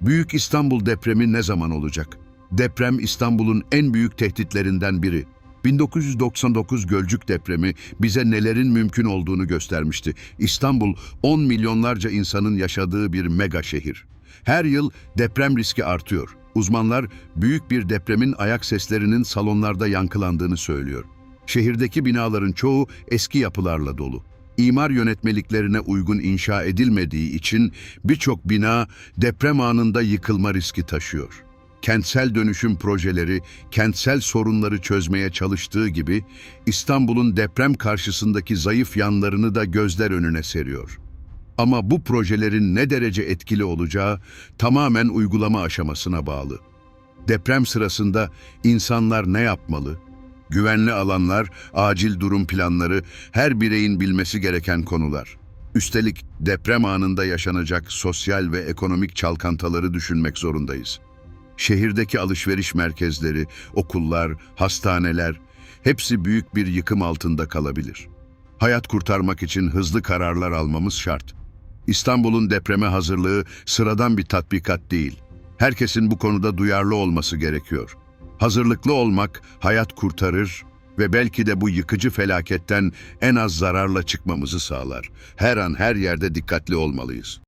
Büyük İstanbul depremi ne zaman olacak? Deprem İstanbul'un en büyük tehditlerinden biri. 1999 Gölcük depremi bize nelerin mümkün olduğunu göstermişti. İstanbul 10 milyonlarca insanın yaşadığı bir mega şehir. Her yıl deprem riski artıyor. Uzmanlar büyük bir depremin ayak seslerinin salonlarda yankılandığını söylüyor. Şehirdeki binaların çoğu eski yapılarla dolu. İmar yönetmeliklerine uygun inşa edilmediği için birçok bina deprem anında yıkılma riski taşıyor. Kentsel dönüşüm projeleri kentsel sorunları çözmeye çalıştığı gibi İstanbul'un deprem karşısındaki zayıf yanlarını da gözler önüne seriyor. Ama bu projelerin ne derece etkili olacağı tamamen uygulama aşamasına bağlı. Deprem sırasında insanlar ne yapmalı? Güvenli alanlar, acil durum planları, her bireyin bilmesi gereken konular. Üstelik deprem anında yaşanacak sosyal ve ekonomik çalkantaları düşünmek zorundayız. Şehirdeki alışveriş merkezleri, okullar, hastaneler hepsi büyük bir yıkım altında kalabilir. Hayat kurtarmak için hızlı kararlar almamız şart. İstanbul'un depreme hazırlığı sıradan bir tatbikat değil. Herkesin bu konuda duyarlı olması gerekiyor. Hazırlıklı olmak hayat kurtarır ve belki de bu yıkıcı felaketten en az zararla çıkmamızı sağlar. Her an her yerde dikkatli olmalıyız.